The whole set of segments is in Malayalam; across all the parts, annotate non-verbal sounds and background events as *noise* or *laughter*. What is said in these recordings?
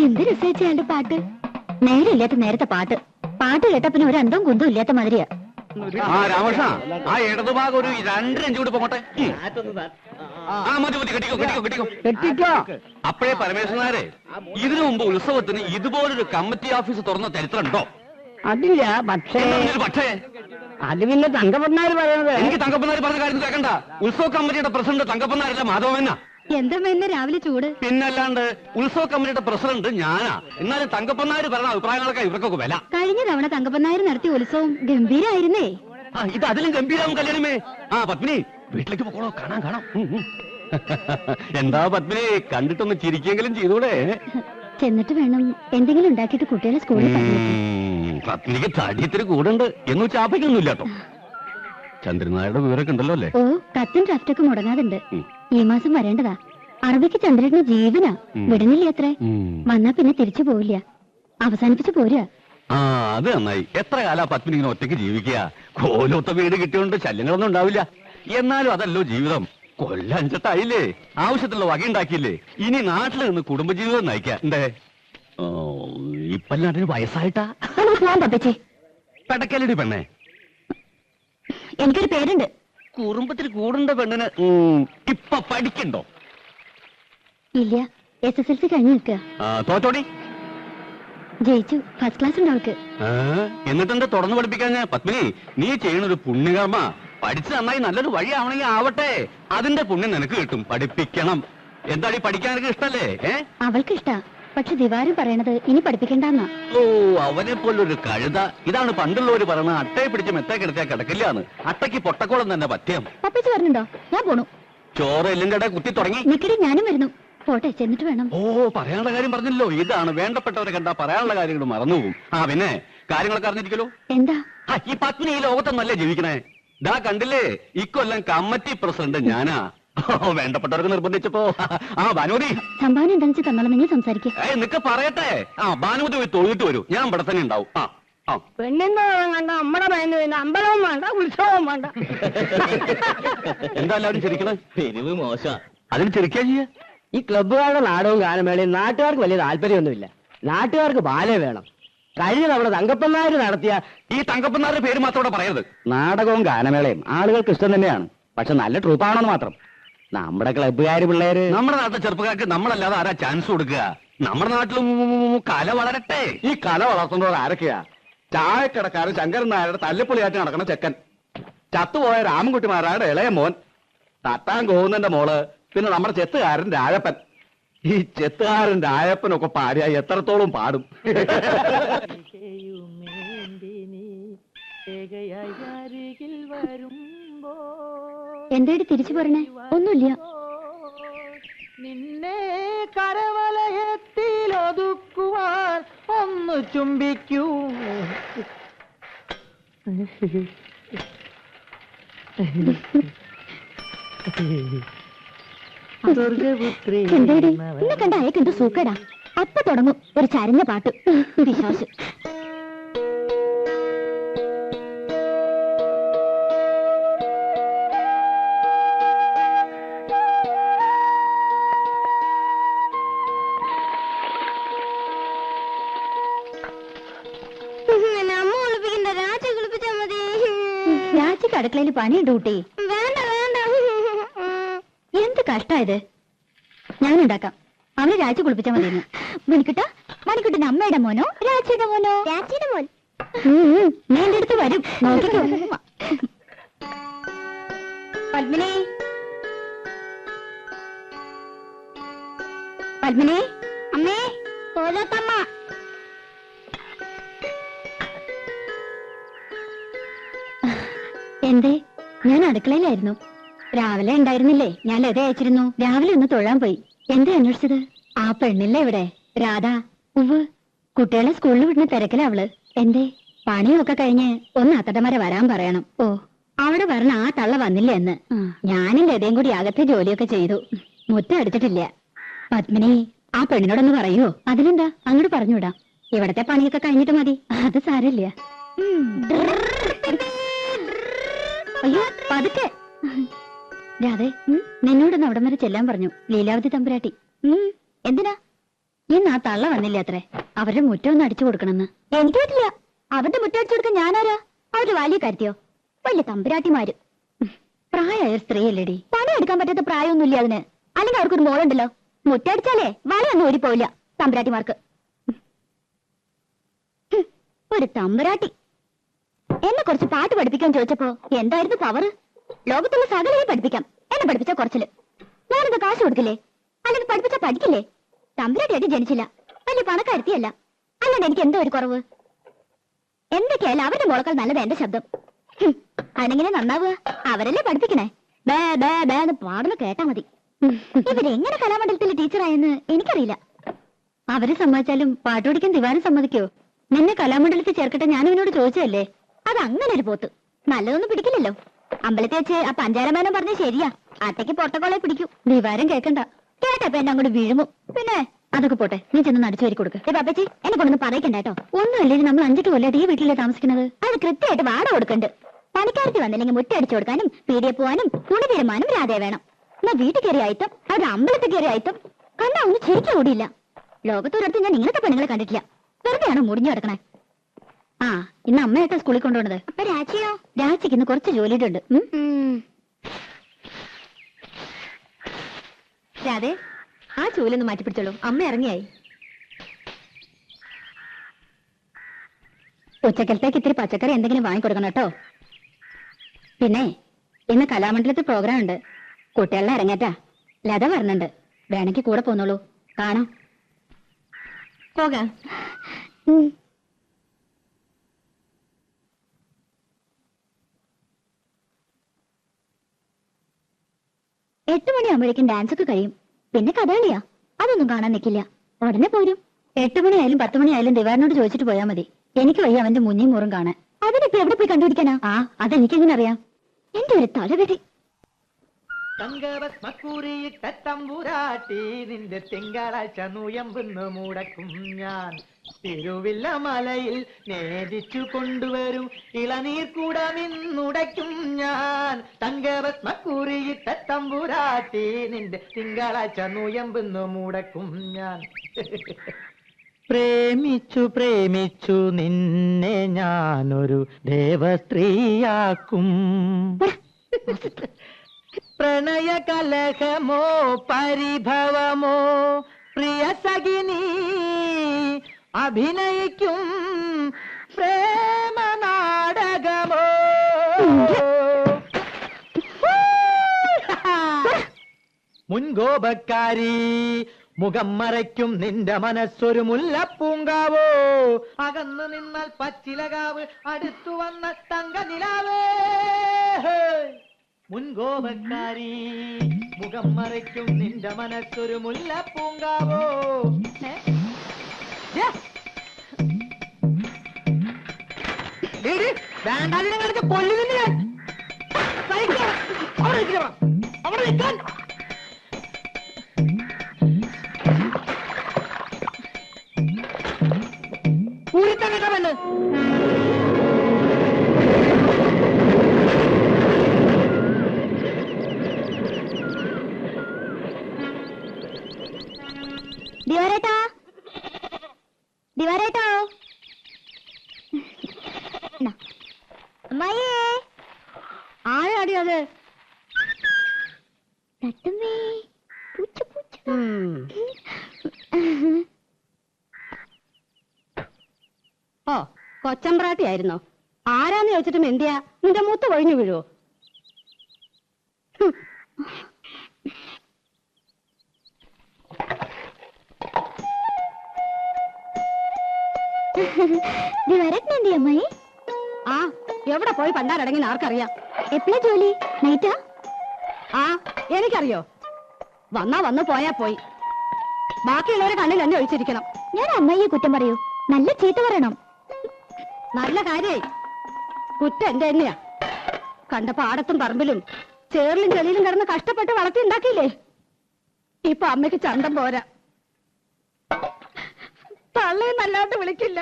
എന്ത് രസിച്ച അയാളുടെ പാട്ട്? നേരില്ലാത്ത നേരത്തെ പാട്ട്. പാട്ട് കേട്ട പിന്നെ ഒരു അന്തവും കുന്തവും ഇല്ലാത്ത മാതിരിയാ. ആ രാമകൃഷ്ണ ആ ഇടതുഭാഗം ഒരു രണ്ടര ഇഞ്ച് കൂടി പോകട്ടെ ഉം. ആ മതി മതി കെട്ടിക്കോ കെട്ടിക്കോ കെട്ടിക്കോ. കെട്ടിക്കോ. അപ്പോഴേ പരമേശ്വരനാരെ ഇതിനു മുമ്പ് ഉത്സവത്തിന് ഇതുപോലൊരു കമ്മിറ്റി ഓഫീസ് തുറന്ന ചരിത്രമുണ്ടോ? അതില്ല പക്ഷേ പക്ഷേ? അത് പിന്നെ തങ്കപ്പന്നാര് പറയുന്നത് എനിക്ക് തങ്കപ്പന്നാർ പറഞ്ഞ കാര്യം കേൾക്കണ്ട ഉത്സവ കമ്മിറ്റിയുടെ പ്രസിഡന്റ് തങ്കപ്പന്നാരല്ല മാധവമെന്ന എന്താ എന്നെ രാവിലെ ചൂട്? പിന്നല്ലാണ്ട് ഉത്സവ കമ്മിറ്റിയുടെ പ്രസിഡന്റ് ഞാനാ. എന്നാലും തങ്കപ്പനാര് പറഞ്ഞ അഭിപ്രായങ്ങളൊക്കെ ഇവർക്കൊക്കെ വില. കഴിഞ്ഞ തവണ തങ്കപ്പനായർ നടത്തിയ ഉത്സവം ഗംഭീരായിരുന്നേ. ആ ഇത് അതിലും ഗംഭീരാവും കല്യാണമേ. ആ പത്മിനി വീട്ടിലേക്ക് പോകണോ കാണാൻ കാണാം. ഉം. എന്താ പത്മിനി കണ്ടിട്ടൊന്ന് ചിരിക്കെങ്കിലും ചെയ്തൂടെ? ചെന്നിട്ട് വേണം എന്തെങ്കിലും ഉണ്ടാക്കിയിട്ട് കുട്ടികളെ സ്കൂളിൽ പത്മിനിക്ക് തടി ഇത്തിരി കൂടുണ്ട്. എന്ന് ചാപ്പയ്ക്കൊന്നുമില്ല കേട്ടോ ചന്ദ്രനായുടെ വിവരമൊക്കെ ഉണ്ടല്ലോ അല്ലേ? ഓ കത്തും ഡ്രാഫ്റ്റൊക്കെ മുടങ്ങാതുണ്ട്. ഈ മാസം വരേണ്ടതാ. അറബിക്ക് ചന്ദ്രന് ജീവനാ. ഉം. വിടുന്നില്ല അത്രേ. വന്നാ പിന്നെ തിരിച്ചു പോവില്ല. അവസാനിപ്പിച്ചു പോരുക. ആ അത് നന്നായി. എത്ര കാലാ പത്മിനി ഇങ്ങനെ ഒറ്റയ്ക്ക് ജീവിക്കുക? കോലൊത്ത വീട് കിട്ടിയോണ്ട് ശല്യങ്ങളൊന്നും ഉണ്ടാവില്ല. എന്നാലും അതല്ലോ ജീവിതം. കൊല്ലഞ്ചട്ടായില്ലേ ആവശ്യത്തിലുള്ള വകയുണ്ടാക്കിയില്ലേ ഇനി നാട്ടിൽ നിന്ന് കുടുംബജീവിതം നയിക്കാം. എന്തേ? ഓ, നാട്ടിന് വയസ്സായിട്ടാ? പോവാൻ പപ്പച്ചേ. പെടക്കലടി പെണ്ണേ. എനിക്കൊരു പേരുണ്ട്. കുറുമ്പത്തിൽ കൂടുണ്ട പെണ്ണിന് ഇപ്പൊ പഠിക്കണ്ടോ? ഇല്ല എസ് എസ് എൽ സി കഴിഞ്ഞു നിൽക്കുക. തോറ്റോടി. ജയിച്ചു ഫസ്റ്റ് ക്ലാസ് ഉണ്ട് അവൾക്ക്. ആ, എന്നിട്ടെന്താ തുറന്നു പഠിപ്പിക്കാൻ പത്മിനി നീ ചെയ്യണൊരു പുണ്യകർമ്മ. പഠിച്ച് നന്നായി നല്ലൊരു വഴി ആവണെങ്കിൽ ആവട്ടെ. അതിന്റെ പുണ്യം നിനക്ക് കിട്ടും. പഠിപ്പിക്കണം. എന്താടി പഠിക്കാൻ നിനക്ക് ഇഷ്ടല്ലേ? അവൾക്ക് ഇഷ്ടാ പക്ഷെ ദിവാരം പറയണത് ഇനി പഠിപ്പിക്കണ്ടെന്നാ. ഓ അവനെ പോലൊരു കഴുത. ഇതാണ് പണ്ടുള്ളവര് പറഞ്ഞ അട്ടയെ പിടിച്ച് മെത്തേ കിടത്തിയാ കിടക്കില്ലാന്ന്. അട്ടയ്ക്ക് പൊട്ടക്കോളം തന്നെ പഥ്യം പപ്പച്ചി പറഞ്ഞിട്ടുണ്ടോ? ഞാൻ പോണു. ചോറ് എല്ലും കട കുത്തി തുടങ്ങി. നിക്കടി ഞാനും വരുന്നു. പോട്ടെ ചെന്നിട്ട് വേണം. ഓ പറയാനുള്ള കാര്യം പറഞ്ഞല്ലോ ഇതാണ് വേണ്ടപ്പെട്ടവരെ കണ്ടാ പറയാനുള്ള കാര്യങ്ങൾ മറന്നുപോകും ആ പിന്നെ കാര്യങ്ങളൊക്കെ അറിഞ്ഞിരിക്കലോ? എന്താ? ഈ പത്നി ഈ ലോകത്തൊന്നല്ലേ ജീവിക്കണേ? ദാ കണ്ടില്ലേ? ഇക്കൊല്ലം കമ്മിറ്റി പ്രസിഡന്റ് ഞാനാ. *laughs* വേണ്ടപ്പെട്ടവർക്ക് നിർബന്ധിച്ചപ്പോ. ആ ഭാനുമതി. സംഭാവന എന്താണെന്ന് വെച്ചാൽ നിങ്ങൾ സംസാരിക്കുക ഏ നിക്ക പറയട്ടെ. ആ ഭാനുമതി പോയി തൊഴുതിട്ട് വരൂ. ഞാൻ ഇവിടെ തന്നെ ഉണ്ടാവും. ആ ആ. പെണ്ണിന്റെ കണ്ട മയന്ന് പിന്നെ അമ്പലവും വേണ്ട ഉത്സവവും വേണ്ട. എന്താ എല്ലാവരും ചിരിക്കണേ? പെരുവ് മോശ അതിന് ചിരിക്കാ ചെയ്യ. ഈ ക്ലബ്ബുകാരുടെ നാടകവും ഗാനമേളയും നാട്ടുകാർക്ക് വലിയ താല്പര്യമൊന്നുമില്ല. നാട്ടുകാർക്ക് ബാലേ വേണം. കഴിഞ്ഞ തവണ തങ്കപ്പന്നാര് നടത്തിയ ഈ തങ്കപ്പന്നാരുടെ പേര് മാത്രം ഇവിടെ പറയരുത്. നാടകവും ഗാനമേളയും ആളുകൾക്ക് ഇഷ്ടം തന്നെയാണ്. പക്ഷെ നല്ല ട്രൂപ്പാണെന്ന് മാത്രം. നമ്മുടെ ക്ലബ്ബുകാര് പിള്ളേര്. നമ്മുടെ നാട്ടിലെ ചെറുപ്പക്കാർക്ക് നമ്മളല്ലാതെ ആരാ ചാൻസ് കൊടുക്കുക? നമ്മുടെ നാട്ടിലും കല വളരട്ടെ. ഈ കല വളർത്തുന്നവർ ആരൊക്കെയാ? ചായക്കടക്കാരൻ ശങ്കരൻ നായരുടെ തല്ലിപ്പൊളിയായിട്ട് നടക്കണ ചെക്കൻ. ചത്തുപോയ രാമൻകുട്ടിമാരായുടെ ഇളയ മോൻ. തട്ടാൻ കോവുന്നന്റെ മോൾ. പിന്നെ നമ്മുടെ ചെത്തുകാരൻ രാഴപ്പൻ ഈ ചെത്തുകാരൻ രാഴപ്പനൊക്കെ പാടിയായി എത്രത്തോളം പാടും. എന്തായിട്ട് തിരിച്ചു പറഞ്ഞേ ഒന്നുമില്ല. നിന്നെ കരവലയത്തിൽ ഒതുക്കുവാൻ ഒന്ന് ചുംബിക്കൂ. ഇന്നെ കണ്ട അയക്കെന്തോ സൂക്കേടാ. അപ്പൊ തുടങ്ങും. ഒരു ചരഞ്ഞ പാട്ട്. വിശ്വാസം. അടുക്കളയിൽ പണിയുണ്ട് കുട്ടി. വേണ്ട വേണ്ട. എന്ത് കഷ്ടായത്? ഞാൻ ഉണ്ടാക്കാം അവന് രാജി കുളിപ്പിച്ചാൽ മതിയെന്ന്. മണിക്കുട്ട മണിക്കുട്ടൻ അമ്മയുടെ മോനോ? രാജിയുടെ മോനോ? രാജിയുടെ മോൻ. ഞാൻ എന്റെ അടുത്ത് വരും. നോക്കിക്കോ. പത്മിനി. പത്മിനി. അമ്മേ കോലത്തമ്മ എന്തേ ഞാൻ അടുക്കളയിലായിരുന്നു. രാവിലെ ഉണ്ടായിരുന്നില്ലേ ഞാൻ ലത അയച്ചിരുന്നു. രാവിലെ ഒന്ന് തൊഴാൻ പോയി. എന്താ അന്വേഷിച്ചത്? ആ പെണ്ണില്ല ഇവിടെ. രാധ ഉവ് കുട്ടികളെ സ്കൂളിൽ വിടുന്ന തിരക്കില അവൾ. എന്തേ? പണിയൊക്കെ കഴിഞ്ഞ് ഒന്ന് അത്തടമാരെ വരാൻ പറയണം. ഓ അവിടെ വരണ ആ തള്ള വന്നില്ല എന്ന്. ഞാനും ലതയും കൂടി അകത്തെ ജോലിയൊക്കെ ചെയ്തു. മുറ്റം അടിച്ചിട്ടില്ല. പത്മിനി ആ പെണ്ണിനോടൊന്ന് പറയുവോ അതിലെന്താ? അങ്ങോട്ട് പറഞ്ഞുവിടാം. ഇവിടത്തെ പണിയൊക്കെ കഴിഞ്ഞിട്ട് മതി. അത് സാരമില്ല. അയ്യോ പതുക്കെ. രാധേ നിന്നോടൊന്ന് അവിടം വരെ ചെല്ലാൻ പറഞ്ഞു. ലീലാവതി തമ്പുരാട്ടി. എന്തിനാ? ഇന്ന് ആ തള്ള വന്നില്ല അത്രേ? അവരുടെ മുറ്റം ഒന്ന് അടിച്ചു കൊടുക്കണമെന്ന്. എനിക്ക് പറ്റില്ല. അവരുടെ മുറ്റം അടിച്ചു കൊടുക്കാൻ ഞാനാരാ? അവർ വലിയ കാര്യത്തിയോ? വലിയ തമ്പുരാട്ടിമാര്. പ്രായമായ സ്ത്രീയല്ലേടി. പണിയെടുക്കാൻ പറ്റാത്ത പ്രായമൊന്നുമില്ല അതിന്. അല്ലെങ്കിൽ അവർക്കൊരു മോളുണ്ടല്ലോ. മുറ്റടിച്ചാലേ വലയൊന്നും ഓടിപ്പോവില്ല തമ്പുരാട്ടിമാർക്ക്. ഒരു തമ്പുരാട്ടി. എന്നെ കുറച്ച് പാട്ട് പഠിപ്പിക്കാൻ ചോദിച്ചപ്പോ എന്തായിരുന്നു പവർ ലോകത്തുള്ള സകലയെ പഠിപ്പിക്കാം. എന്നെ പഠിപ്പിച്ച കുറച്ചിൽ? ഞാനെന്താ കാശ് കൊടുക്കില്ലേ? അല്ലെങ്കിൽ പഠിപ്പിച്ച പഠിക്കില്ലേ? തമ്പുരാട്ടിയായിട്ട് ജനിച്ചില്ല. വലിയ പണക്കാരുത്തിയല്ല. അല്ലാണ്ട് എനിക്ക് എന്തോ ഒരു കുറവ്? എന്തൊക്കെയായാലും അവരുടെ മുളക്കൾ നല്ലത് എന്റെ ശബ്ദം. അതെങ്ങനെ നന്നാവുക? അവരല്ലേ പഠിപ്പിക്കണേ? ബേ ബേ ബേ എന്ന് പാടുന്ന കേട്ടാ മതി. ഇവരെങ്ങനെ കലാമണ്ഡലത്തിലെ ടീച്ചറായെന്ന് എനിക്കറിയില്ല. അവരെ സമ്മതിച്ചാലും പാട്ടുപടിക്കാൻ ദിവാരം സമ്മതിക്കോ? നിന്നെ കലാമണ്ഡലത്തിൽ ചേർക്കട്ടെ ഞാൻ ഇവനോട് ചോദിച്ചതല്ലേ? അത് അങ്ങനെ ഒരു പോത്ത്. നല്ലതൊന്നും പിടിക്കില്ലല്ലോ. അമ്പലത്തെ വെച്ച് ആ പഞ്ചാരമേനം പറഞ്ഞ ശരിയാ. അട്ടയ്ക്ക് പൊട്ടക്കോളെ പിടിക്കൂ. വിവാരം കേക്കണ്ട കേട്ടപ്പോ എന്നെ അങ്ങോട്ട് വീഴുമോ പിന്നെ അതൊക്കെ പോട്ടെ നീ ചെന്ന് നടിച്ചു വരി കൊടുക്ക. ഏ പാപ്പച്ചി എന്നെ കൊണ്ടൊന്ന് പറയിക്കണ്ട കേട്ടോ. നമ്മൾ അഞ്ചെട്ട് കൊല്ലാതെ ഈ വീട്ടിലെ താമസിക്കുന്നത്. അത് കൃത്യമായിട്ട് വാട കൊടുക്കണ്ട്. പണിക്കാർക്ക് വന്നില്ലെങ്കിൽ മുറ്റടിച്ചു കൊടുക്കാനും പീടിയെ പോവാനും തുണി തീരുമാനം രാധേ വേണം. എന്നാ വീട്ടിൽ കയറി ആയിത്തും അവിടെ അമ്പലത്തിൽ കയറി ആയിത്തും കണ്ടാ ഒന്നും ചിരിക്കാൻ കൂടിയില്ല ലോകത്തൊരിടത്ത് ഞാൻ ഇങ്ങനത്തെ പെണ്ണുങ്ങളെ കണ്ടിട്ടില്ല. വെറുതെയാണോ മുടിഞ്ഞു കിടക്കണേ? ആ ഇന്ന് അമ്മയായിട്ടാ സ്കൂളിൽ കൊണ്ടുപോണത്. അപ്പൊ രാജിയോ? രാജിക്ക് ഇന്ന് കുറച്ച് ജോലിയുടെ ഉണ്ട്? രാധേ ആ ചൂലൊന്ന് മാറ്റി പിടിച്ചോളൂ. അമ്മ ഇറങ്ങിയായി. ഉച്ചക്കലത്തേക്ക് ഇത്തിരി പച്ചക്കറി എന്തെങ്കിലും വാങ്ങിക്കൊടുക്കണം കേട്ടോ. പിന്നെ ഇന്ന് കലാമണ്ഡലത്തിൽ പ്രോഗ്രാം ഉണ്ട്. കുട്ടികളെ ഇറങ്ങേറ്റാ ലത വരുന്നുണ്ട്. വേണമെങ്കിൽ കൂടെ പോന്നോളൂ. കാണാം. പോകാം. എട്ട് മണിയാകുമ്പോഴേക്കും ഡാൻസ് ഒക്കെ കഴിയും. പിന്നെ കഥകളിയാ. അതൊന്നും കാണാൻ നിൽക്കില്ല ഉടനെ പോരും. എട്ട് മണിയായാലും പത്ത് മണിയായാലും ദിവാറിനോട് ചോദിച്ചിട്ട് പോയാൽ മതി. എനിക്ക് വയ്യ അവന്റെ മുന്നേയും മുറും കാണാൻ. അതിനിപ്പോ എവിടെ പോയി കണ്ടുപിടിക്കാനാ? ആ അതെനിക്കെങ്ങനെ അറിയാം. എന്റെ ഒരു തലവെടി. തമ്പുരാട്ടി നിന്റെ തിങ്കളാഴ്ച നുയമ്പുന്നു മൂടക്കും ഞാൻ. തിരുവില്ല മലയിൽ നേദിച്ചു കൊണ്ടുവരും. ഇളനീർ കൂടമിന്നുടയ്ക്കും ഞാൻ. തങ്കഭസ്മക്കുറിയിട്ട തമ്പുരാട്ടി നിന്റെ തിങ്കളാഴ്ച നുയമ്പുന്നു മുടക്കും ഞാൻ. പ്രേമിച്ചു പ്രേമിച്ചു നിന്നെ ഞാനൊരു ദേവസ്ത്രീയാക്കും. പ്രണയ കലഹമോ പരിഭവമോ പ്രിയ സഖിനി അഭിനയിക്കും പ്രേമ നാടകമോ മുൻകോപക്കാരി മുഖം മറയ്ക്കും നിന്റെ മനസ്സൊരു മുല്ലപ്പൂങ്കാവോ? അകന്നു നിന്നാൽ പച്ചിലകാവ് അടുത്തു വന്ന തങ്ക നിലാവേ മുൻകോപക്കാരി മുഖം മറയ്ക്കും നിന്റെ മനസ്സൊരു മുല്ലപ്പൂങ്കാവോ? വേണ്ടാതിനെ കാണിച്ച് കൊല്ലുന്നില്ല ഞാൻ. അവിടെ നിൽക്കണം അവിടെ നിൽക്കാൻ കേട്ട പെണ്ണ്. ദിവാരേട്ടാ. അമ്മായിയേ. ആരാടി അത്? തട്ടുമ്മേ പൂച്ച പൂച്ച. ഓ കൊച്ചമ്പ്രാട്ടിയായിരുന്നോ ആരാന്ന് ചോദിച്ചിട്ടും എന്തിയാ? നിന്റെ മൂത്ത് കൊഴിഞ്ഞു വീഴുവോ? ദിവാരേട്ടൻ എന്തി അമ്മായി. ആ എവിടെ പോയി പണ്ടാരടങ്ങി ആർക്കറിയാം? എപ്പോഴാ ജോലി? നൈറ്റാ? ആ എനിക്കറിയോ. വന്നാ വന്നു പോയാ പോയി. ബാക്കിയുള്ളവരെ കണ്ണിൽ എന്നെ ഒഴിച്ചിരിക്കണം. ഞാൻ അമ്മയെ കുറ്റം പറയൂ. നല്ല ചീത്ത പറയണം. നല്ല കാര്യായി കുറ്റം എന്റെ തന്നെയാ. കണ്ട പാടത്തും പറമ്പിലും ചേറിലും ചെളിയിലും കിടന്ന് കഷ്ടപ്പെട്ട് വളർത്തി ഉണ്ടാക്കിയില്ലേ? ഇപ്പൊ അമ്മയ്ക്ക് ചന്തം പോരാ. തള്ളയെന്നല്ലാണ്ട് വിളിക്കില്ല.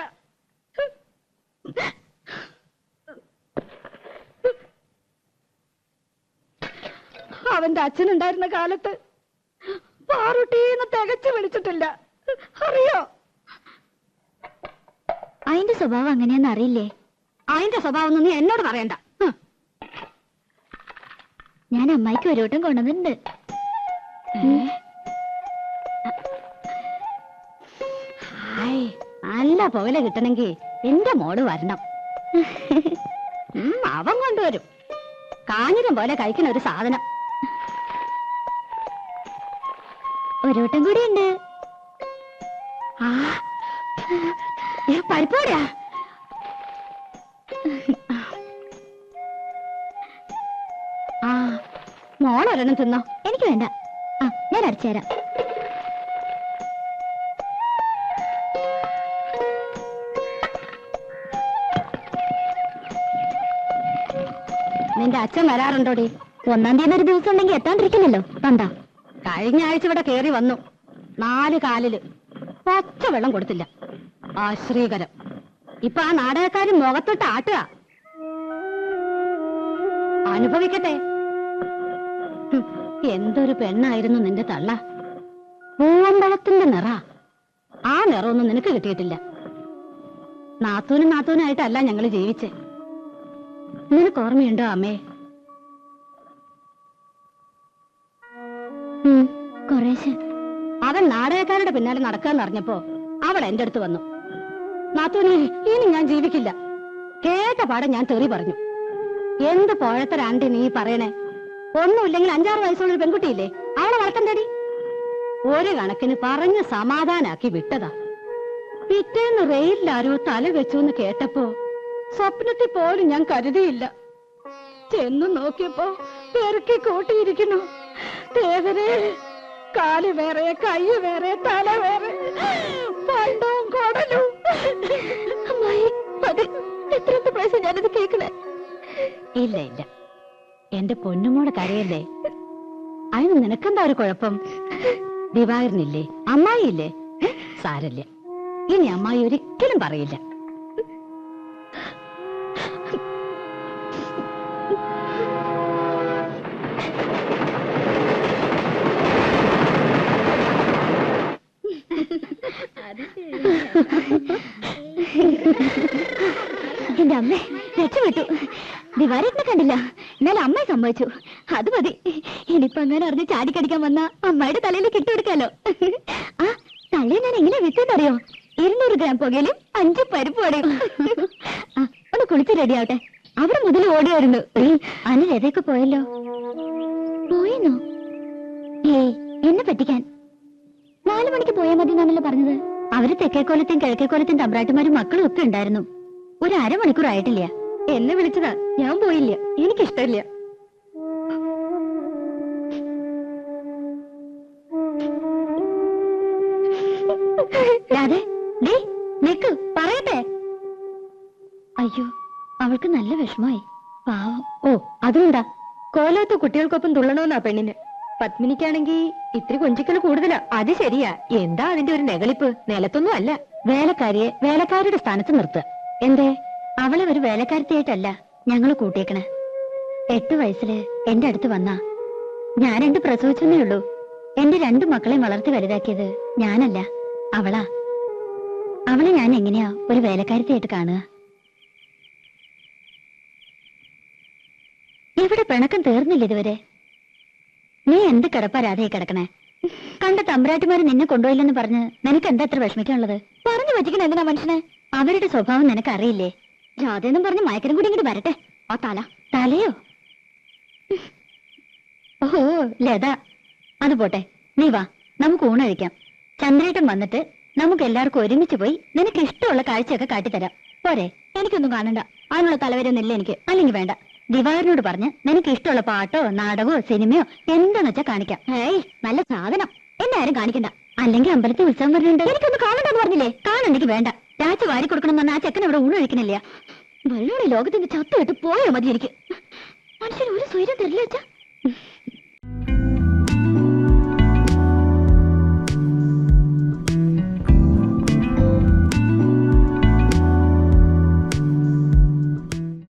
അവന്റെ അച്ഛനുണ്ടായിരുന്ന കാലത്ത് പാറുട്ടീന്ന് തികച്ചു വിളിച്ചിട്ടില്ല. അറിയോ? അതിന്റെ സ്വഭാവം അങ്ങനെയെന്ന് അറിയില്ലേ? അതിന്റെ സ്വഭാവം ഒന്നും നീ എന്നോട് പറയണ്ട. ഞാൻ അമ്മായിക്ക് ഒരു വട്ടം കൊണ്ടുവന്നിട്ടുണ്ട്. പുകല കിട്ടണമെങ്കിൽ എന്റെ മോൾ വരണം. അവൻ കൊണ്ടുവരും. കാഞ്ഞിരം പോലെ കഴിക്കണ ഒരു സാധനം. ഒരു വട്ടം കൂടി ഉണ്ട് ആ ആ മോളൊരെണ്ണം തിന്നോ. എനിക്ക് വേണ്ട. ആ ഞാൻ അരച്ചുതരാം നിന്റെ അച്ഛൻ വരാറുണ്ടോടി? ഒന്നാം തീയതി ഒരു ദിവസം ഉണ്ടെങ്കിൽ എത്താണ്ടിരിക്കില്ലല്ലോ തന്താ കഴിഞ്ഞ ആഴ്ച ഇവിടെ കേറി വന്നു. നാല് കാലിൽ പച്ച വെള്ളം കൊടുത്തില്ല. ആശ്രീകരം ഇപ്പൊ ആ നാടകക്കാരൻ മുഖത്തൊട്ട് ആട്ടുക. അനുഭവിക്കട്ടെ. എന്തൊരു പെണ്ണായിരുന്നു നിന്റെ തള്ള. പൂവമ്പളത്തിന്റെ നിറ. ആ നിറമൊന്നും നിനക്ക് കിട്ടിയിട്ടില്ല. നാത്തൂനും നാത്തൂനായിട്ടല്ല ഞങ്ങൾ ജീവിച്ചേ. നിനക്ക് ഓർമ്മയുണ്ടോ അമ്മേ? അവൻ നാടകക്കാരുടെ പിന്നാലെ നടക്കാന്ന് അറിഞ്ഞപ്പോ അവൾ എന്റെ അടുത്ത് വന്നു. നാത്തൂനെ ഇനി ഞാൻ ജീവിക്കില്ല. കേട്ട പാടെ ഞാൻ തെറി പറഞ്ഞു. എന്ത് പോഴത്തരാണ്ടി നീ പറയണേ? ഒന്നുമില്ലെങ്കിൽ അഞ്ചാറ് വയസ്സുള്ള ഒരു പെൺകുട്ടിയില്ലേ? അവളെ വളർത്തണ്ടടി. ഒരു കണക്കിന് പറഞ്ഞ് സമാധാനാക്കി വിട്ടതാ. പിറ്റേന്ന് റെയിലിൽ ആരോ തല വെച്ചു എന്ന് കേട്ടപ്പോ സ്വപ്നത്തിൽ പോലും ഞാൻ കരുതിയില്ല. ചെന്നു നോക്കിയപ്പോ പെറുക്കി കൂട്ടിയിരിക്കുന്നു. ദേവരെ കാൽ വേറെ കൈ വേറെ തല വേറെ പണ്ടവും കൊടലും. പ്രാവശ്യം ഞാനത് കേക്കണേ ഇല്ല ഇല്ല. എന്റെ പൊന്നുമോടെ കരയല്ലേ? അതിന് നിനക്കെന്താ ഒരു കുഴപ്പം? ദിവാകരനില്ലേ? അമ്മായിയില്ലേ? സാരല്ല ഇനി അമ്മായി ഒരിക്കലും പറയില്ല. എന്റെ അമ്മ രക്ഷപ്പെട്ടു. ദിവാരത്തിനെ കണ്ടില്ല. എന്നാലും അമ്മയെ സമ്മതിച്ചു. അത് മതി. ഇനിയിപ്പൊ അങ്ങനെ അറിഞ്ഞ് ചാടിക്കടിക്കാൻ വന്ന അമ്മയുടെ തലയിൽ കിട്ടുകൊടുക്കാലോ ആ തലയിൽ ഞാൻ എങ്ങനെ വിറ്റെന്നറിയോ ഇരുന്നൂറ് ഗ്രാം പുകയിലും അഞ്ച് പരിപ്പ് വടയും ഒന്ന് കുളിച്ച് റെഡി ആവട്ടെ. അവിടെ മുതൽ ഓടി വരുന്നു. അന്ന് രഥയൊക്കെ പോയല്ലോ. പോയെന്നോ? ഏയ് എന്നെ പറ്റിക്കാൻ. നാലു മണിക്ക് പോയാൽ മതി എന്നാണല്ലോ പറഞ്ഞത്. അവർ തെക്കേക്കോലത്തെയും കിഴക്കേക്കോലത്തെയും തമ്പ്രാട്ടിമാരും മക്കളും ഒക്കെ ഉണ്ടായിരുന്നു. ഒരു അരമണിക്കൂർ ആയിട്ടില്ല. എന്നെ വിളിച്ചതാ. ഞാൻ പോയില്ല. എനിക്കിഷ്ടമില്ല. അയ്യോ അവൾക്ക് നല്ല വിഷമായി പാവം. ഓ അതുകൊണ്ടാ. കോലത്ത് കുട്ടികൾക്കൊപ്പം തുള്ളണമെന്നാ പെണ്ണിന്. പത്മിനിക്കാണെങ്കി ഇത്തിരി കൊഞ്ചിക്കൽ കൂടുതലാ. അത് ശരിയാ. എന്താ അതിന്റെ ഒരു നെകളിപ്പ് നിലത്തൊന്നും അല്ല. വേലക്കാരിയെ വേലക്കാരുടെ സ്ഥാനത്ത് നിർത്തുക എന്തേ? അവളെ ഒരു വേലക്കാരത്തിയായിട്ടല്ല ഞങ്ങൾ കൂട്ടിയേക്കണേ. എട്ട് വയസ്സിൽ എന്റെ അടുത്ത് വന്നാ ഞാൻ രണ്ട് പ്രസവിച്ചെന്നേ ഉള്ളൂ. എന്റെ രണ്ട് മക്കളെയും വളർത്തി വലുതാക്കിയത് ഞാനല്ല അവളാ. അവളെ ഞാൻ എങ്ങനെയാ ഒരു വേലക്കാരത്തിയായിട്ട് കാണുക? ഇവിടെ പിണക്കം തീർന്നില്ല ഇതുവരെ. നീ എന്ത് കിടപ്പാ കിടക്കണേ? കണ്ട തമ്പുരാട്ടിമാര് നിന്നെ കൊണ്ടുപോയില്ലെന്ന് പറഞ്ഞ് നിനക്ക് എന്താ എത്ര വിഷമിക്കാനുള്ളത്? പറഞ്ഞു പറ്റിക്കണ എന്തിനാ മനുഷ്യനെ? അവരുടെ സ്വഭാവം നിനക്ക് അറിയില്ലേ രാധയെന്നും പറഞ്ഞ് മയക്കനും കൂടി ഇങ്ങോട്ട് വരട്ടെ. ആ തല. തലയോ? ഓഹോ ലത. അത് പോട്ടെ. നീ വാ. നമുക്ക് ഊണഴിക്കാം ചന്ദ്രേട്ടൻ വന്നിട്ട് നമുക്ക് എല്ലാവർക്കും ഒരുമിച്ച് പോയി നിനക്ക് ഇഷ്ടമുള്ള കാഴ്ചയൊക്കെ കാട്ടിത്തരാം. പോരെ. എനിക്കൊന്നും കാണണ്ട. അതിനുള്ള തലവരൊന്നുമില്ല എനിക്ക്. അല്ലെങ്കിൽ വേണ്ട. ദിവാകരനോട് പറഞ്ഞ് നിനക്ക് ഇഷ്ടമുള്ള പാട്ടോ നാടകമോ സിനിമയോ എന്താന്ന് വെച്ചാ കാണിക്കാം. ഏയ് നല്ല സാധനം. എന്നാരും കാണിക്കണ്ട. അല്ലെങ്കിൽ അമ്പലത്തിൽ ഉത്സവം വരുന്നുണ്ട്. എനിക്കൊന്ന് കാണണ്ടെന്ന് പറഞ്ഞില്ലേ? കാണണ്ടെങ്കിൽ വേണ്ട. രാജ വാരി കൊടുക്കണം എന്നാ ആ ചെക്കൻ ഇവിടെ ഊണ് കഴിക്കണില്ല വെള്ളോടെ ലോകത്തിന്റെ ചത്തുവിട്ട് പോയോ മതി എനിക്ക്. മനുഷ്യൻ ഒരു സ്വൈര്യം തരില്ല വെച്ചാ